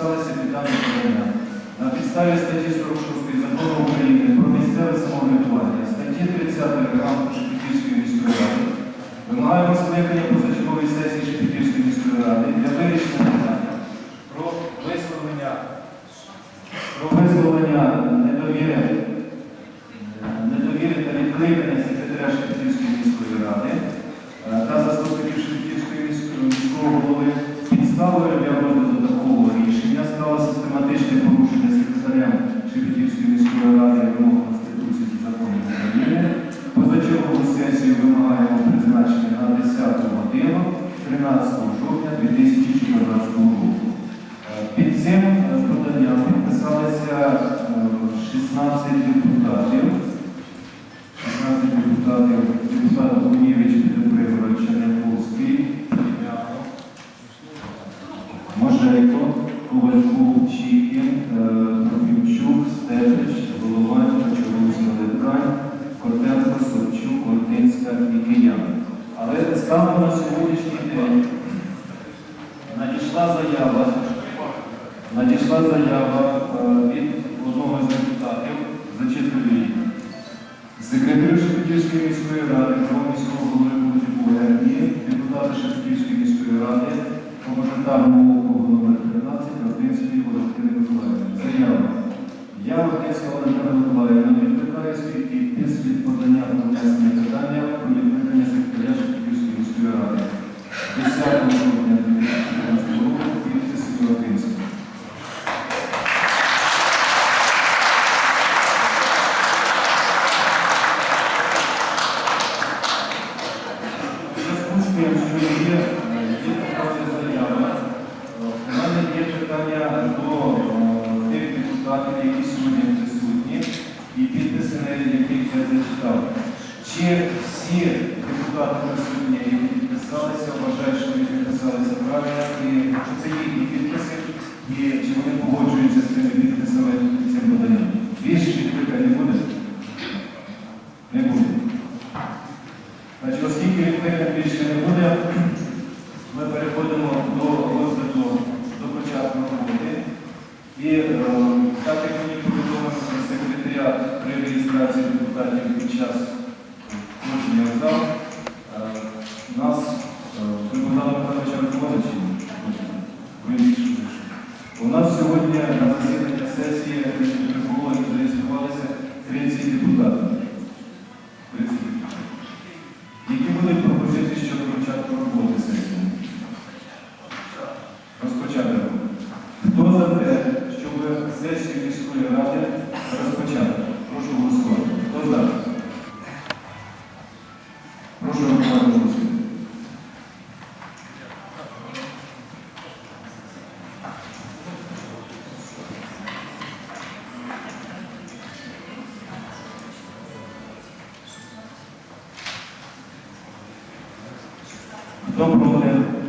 підписалися під дане подання. На підставі статті 46 Закону України про місцеве самоврядування, статті 30 регламенту Шепетівської міської ради, вимагаємо скликання позачергової сесії Шепетівської міської ради для вирішення питання про висловлення, про висловлення недовіри, е, недовіри та відкликання секретаря Шепетівської міської ради е, та заступників Шепетівської міської міського голови підставою для розгляду такого рішення стало систематичне порушення секретарем Шепетівської міської ради вимог Конституції та законів України. Позачергову сесію вимагаємо призначити на 10 годину 13 жовтня 2014 року. Надійшла заява е, від одного з депутатів, зачитую її. Секретарю Шепетівської міської ради, міського голови Куликова і депутата Шепетівської міської ради по мажоритарному округу номер 13 Родинської Валентини Миколаївни. Заява. Я, Родинська Валентина Миколаївна, відкликаю свій підпис від подання на внесення питання про відкликання секретаря Шепетівської міської ради. 10 жовтня 2014 року підпис Родинський. У зв'язку що є, така заява, у мене є питання до тих депутатів, які сьогодні присутні, і підписи, на яких я зачитав. Чи всі депутати присутні, які підписалися, вважають, що вони підписалися правильно, і чи це їхні підписи, і чи вони погоджуються з цими підписами цим поданням? Більше відкликань не буде? Vamos, vamos,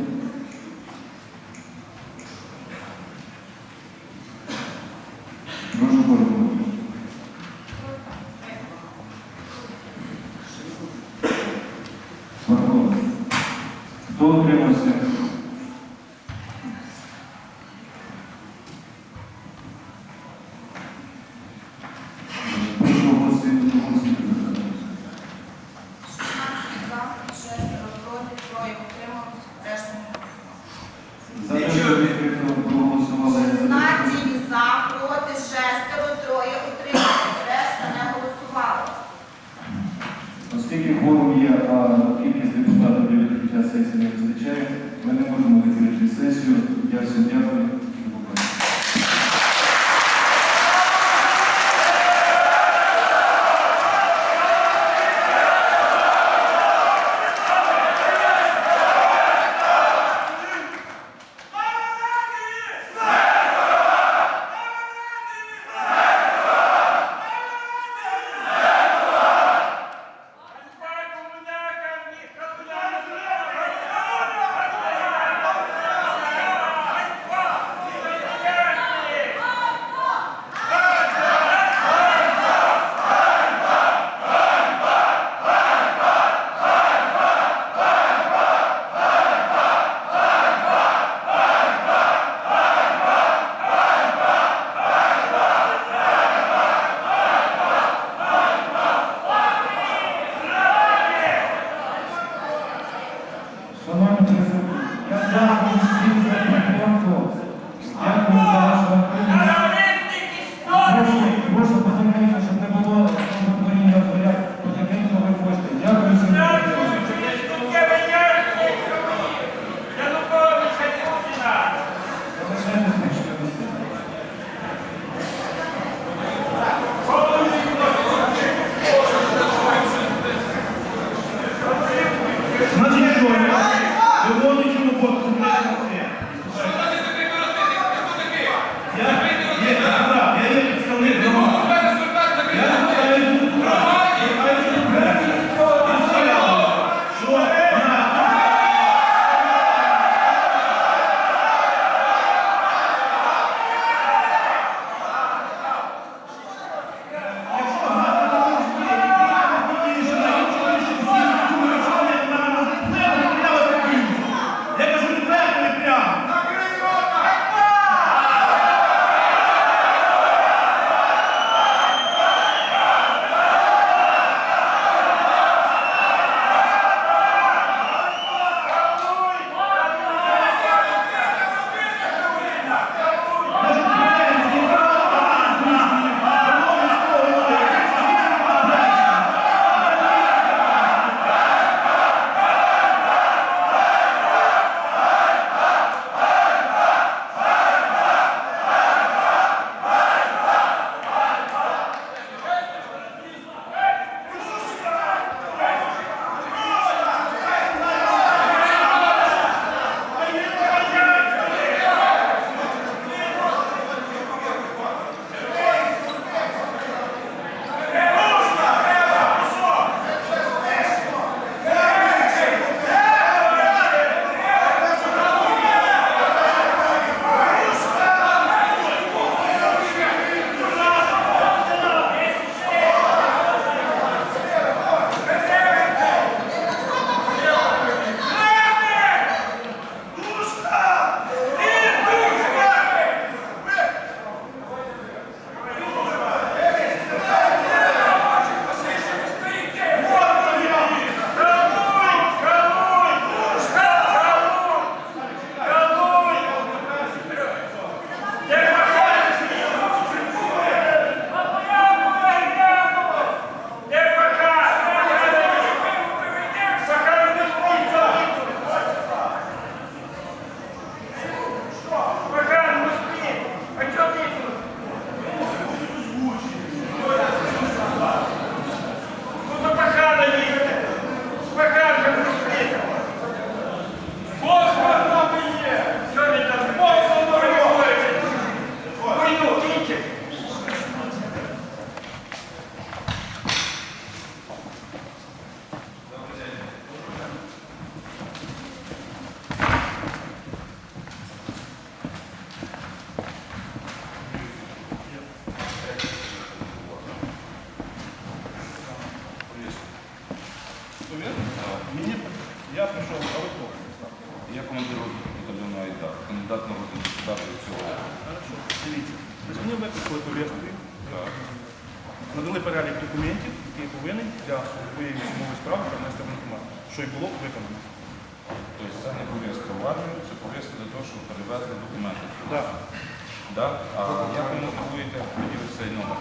Да? А як ви мотивуєте ось цей номер?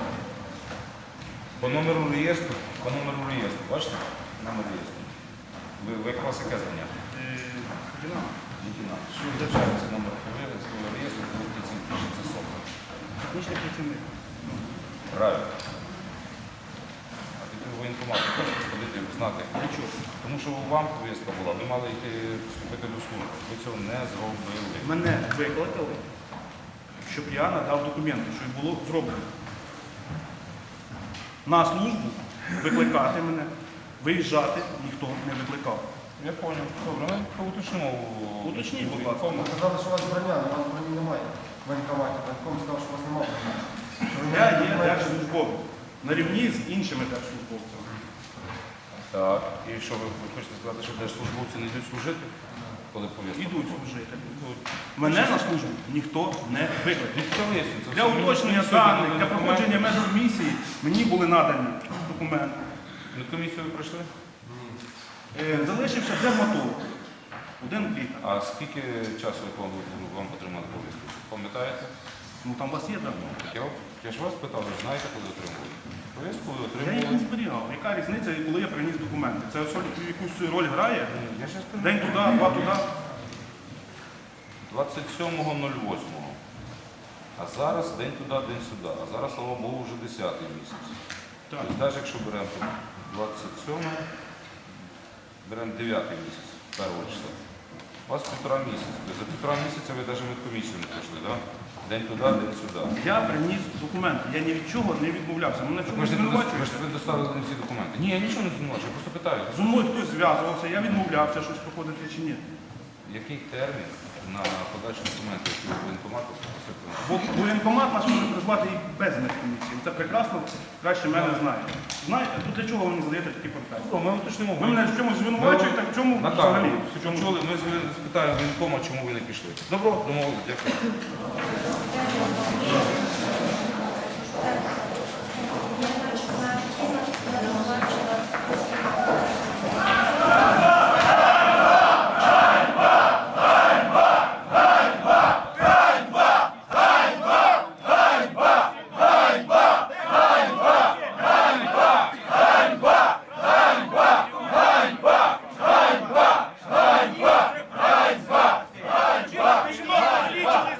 По номеру реєстру, по номеру реєстру, бачите? Номер реєстру. Ви, ви якраз яке звання? Е, Лейтенант. Що означає цей номер повісткового реєстру, коли ці пишеться особа? Технічний працівник. Правильно. А тоді в воєнкомат хочете сходити знати. Чого? Тому що вам повістка була, ви мали йти вступити до служби. Ви цього не зробили. Мене викликали, щоб я надав документи, що й було зроблено. На службу викликати мене, виїжджати ніхто не викликав. Я понял. Добре, ми поуточнимо. Уточніть, будь ласка. Виконкому. Сказали, що у вас броня, але у вас броні немає в воєнкоматі. Воєнком сказав, що у вас немає броні. Що Я є держслужбовець на рівні з іншими держслужбовцями. Так. І що ви ви хочете сказати, що держслужбовці не йдуть служити, коли повістка? Ідуть служити. Мене на службу ніхто не викликав. Це Для все уточнення даних, для документи. проходження медмісії мені були надані документи. На комісію ви прийшли? Е, Залишився дерматолог. Один лікар. А скільки часу вам, вам отримали повістку? Пам'ятаєте? Ну там у вас є дані. Так Я, я ж вас питав, ви знаєте, коли отримали? Повістку ви Я їх не зберігав. Яка різниця, коли я приніс документи? Це особливо якусь роль грає? Я ще скажу. День туди, два туди. 27.08. А зараз день туди, день сюди. А зараз, слава Богу, вже 10 місяць. Так. Тобто, навіть якщо беремо там 27, беремо 9 місяць, першого числа. У вас півтора місяця. За півтора місяця ви навіть медкомісію не пройшли, так? День туди, день сюди. Я приніс документи. Я ні від чого не відмовлявся. Мене Ви чомусь ж не ви ж ви доставили всі документи. Ні, я нічого не знімаю, я просто питаю. Зо мною хтось зв'язувався, я відмовлявся щось проходити чи ні. Який термін на подачу документів від воєнкомату? Бо воєнкомат нас може призвати і без медкомісії. Це прекрасно, краще мене знаєте. Знаєте, то для чого ви мені задаєте такі питання? О, Ми уточнимо. Ви мене в чомусь звинувачуєте, в чому взагалі? в чому чули, ми з- спитаємо воєнкома, чому ви не пішли. Добро, домовились, дякую.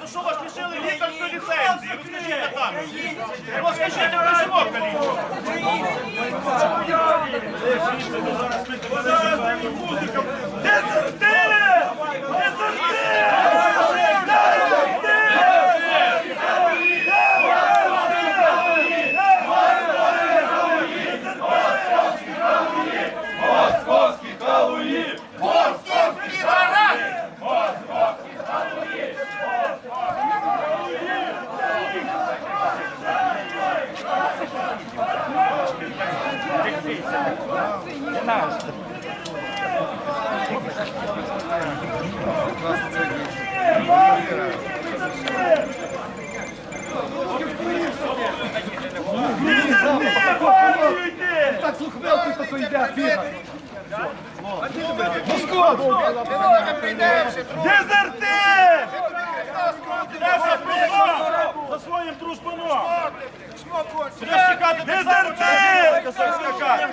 За що вас лишили лікарської ліцензії? Розкажіть на камеру. Розкажіть про жінок Дезертир! Так, слухай, хто йде, бігає. Дезертир! За своїм дружбаном! Дезертир! Сказав скакати!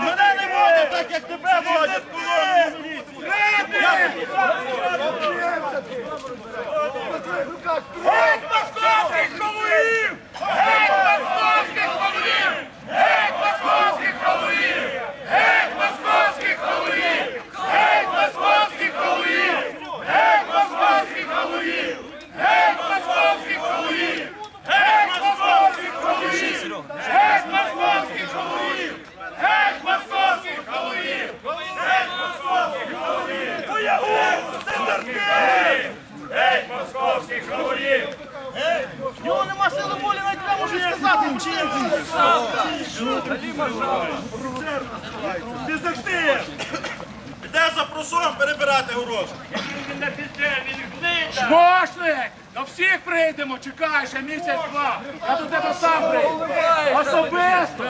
Мене не так, як тебе водять! Геть московських! Геть московських перебирати гроші. Мошник! До всіх прийдемо, чекай, ще місяць-два. Я до тебе сам прийду. Особисто.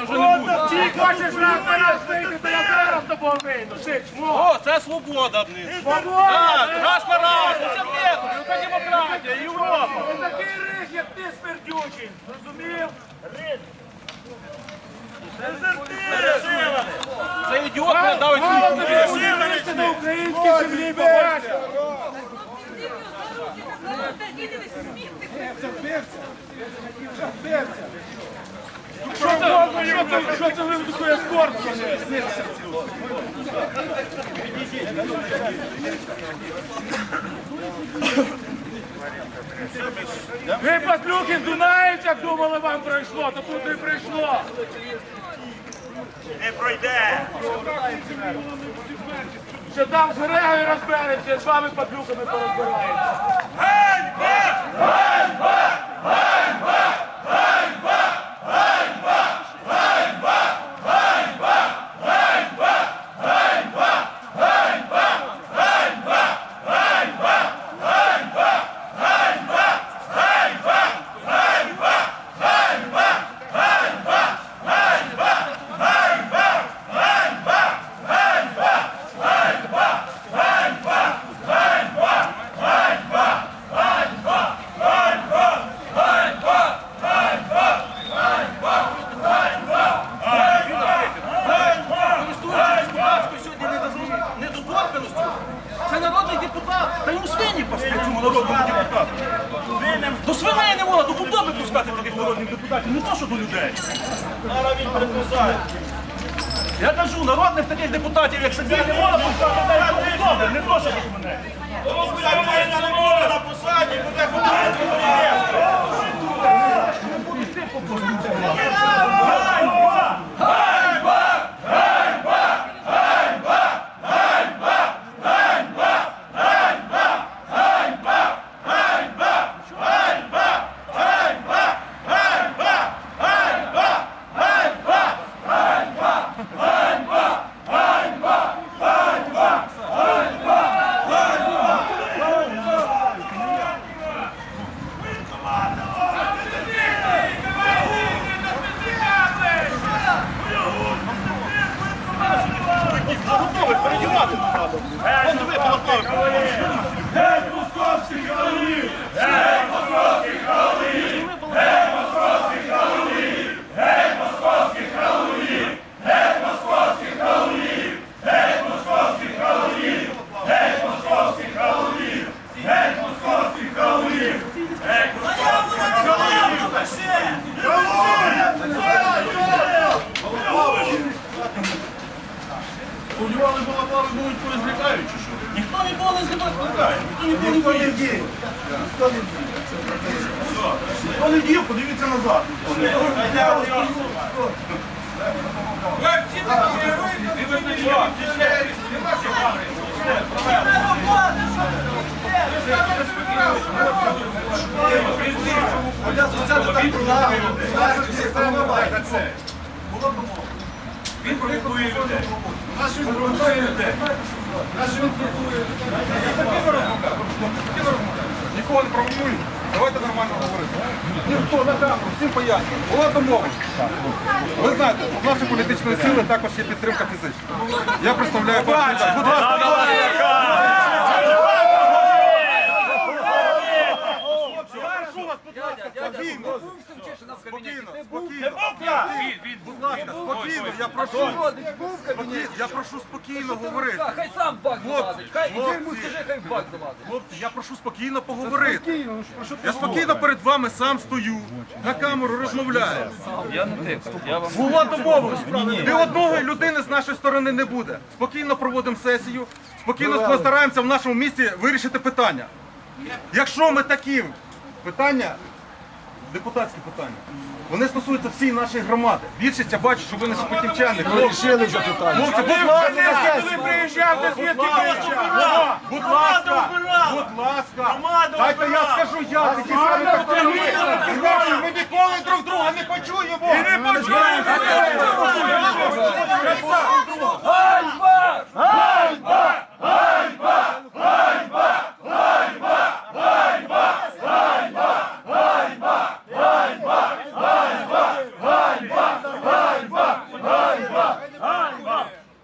Ти хочеш раз на раз вийти, то я зараз з тобою вийду. Ти чмо. О, це свобода, блін. Свобода! Раз на раз, це метод, це демократія, Європа. Ти такий рих, як ти смердючий. Розумів. Зрозумів? Це ідіот не тобі університет на українській землі побачив. Що це? Що це? Що це ви таке спорт? Ви патлюки з Дунаївцях думали вам пройшло, то тут не прийшло. Не пройде. Що там з Грегою розберемося, з вами паплюками порозбираємося. Він провокує людей. Наші провокує людей. Наші він провокує людей. Нікого не провокую. Давайте нормально говорити. Ніхто на камеру, всім пояснюю. Була домовленість. Ви знаєте, у нашої політичної сили також є підтримка фізична. Я представляю партію. Будь ласка, спокійно, спокійно, спокійно. Будь ласка, спокійно, я прошу. Спокійно, Я прошу спокійно говорити. Хай сам бак залазить. Хай іди йому скажи, хай бак залазить. Хлопці, я прошу спокійно поговорити. Я спокійно перед вами сам стою, на камеру розмовляю. Я не. Я вам Була домовленість. Ні одної людини з нашої сторони не буде. Спокійно проводимо сесію, спокійно постараємося в нашому місті вирішити питання. Якщо ми такі питання, депутатські питання, Вони стосуються всієї нашої громади. Більшість я бачу, що ви не шепотівчани. Хлопці, вже питання. хлопці, будь ласка, Коли приїжджав, ти звідки приїжджав? будь ласка, будь ласка. Дайте я скажу, я такі самі Хлопці, ми ніколи друг друга не почуємо. І не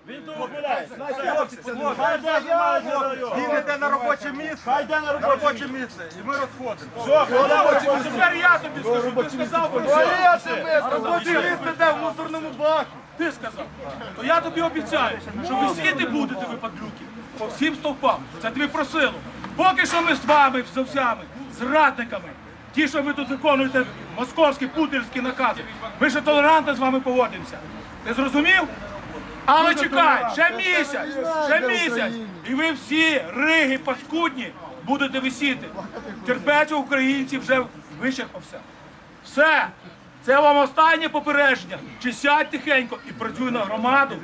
Він тут гуляє. Хай де знімається район. Він йде на робоче місце. Хай де на На робоче робоче місце. І ми розходимо. місце. Тепер я тобі скажу, ти сказав, Робоче місце де в мусорному баку. ти сказав. То я тобі обіцяю, що висіти будете ви падлюки по всім стовпам. Це тобі просило. Поки що ми з вами, з овцями, зрадниками. Ті, що ви тут виконуєте московські путінські накази. Ми ще толерантно з вами поводимося. Ти зрозумів? Але чекай, ще місяць, ще місяць. І ви всі риги паскудні будете висіти. Терпець українців вже вичерпався. Все. Це вам останнє попередження. Чи сядь тихенько і працюй на громаду,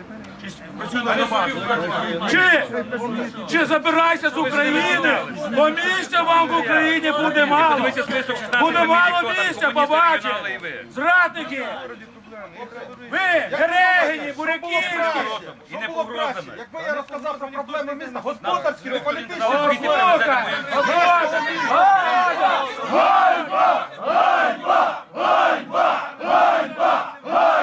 чи чи забирайся з України, бо місця вам в Україні буде мало. Буде мало місця, побачите. Зрадники. Ви, Герегині, Буряківські! І не погрозами. Якби я розказав про проблеми міста, господарські, не політичні. Слухай! Гайба! Гайба! Гайба! Гайба! Гайба! Гайба!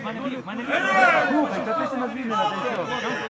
В мене в мене слухай, та ти ще на звільнена, та й все.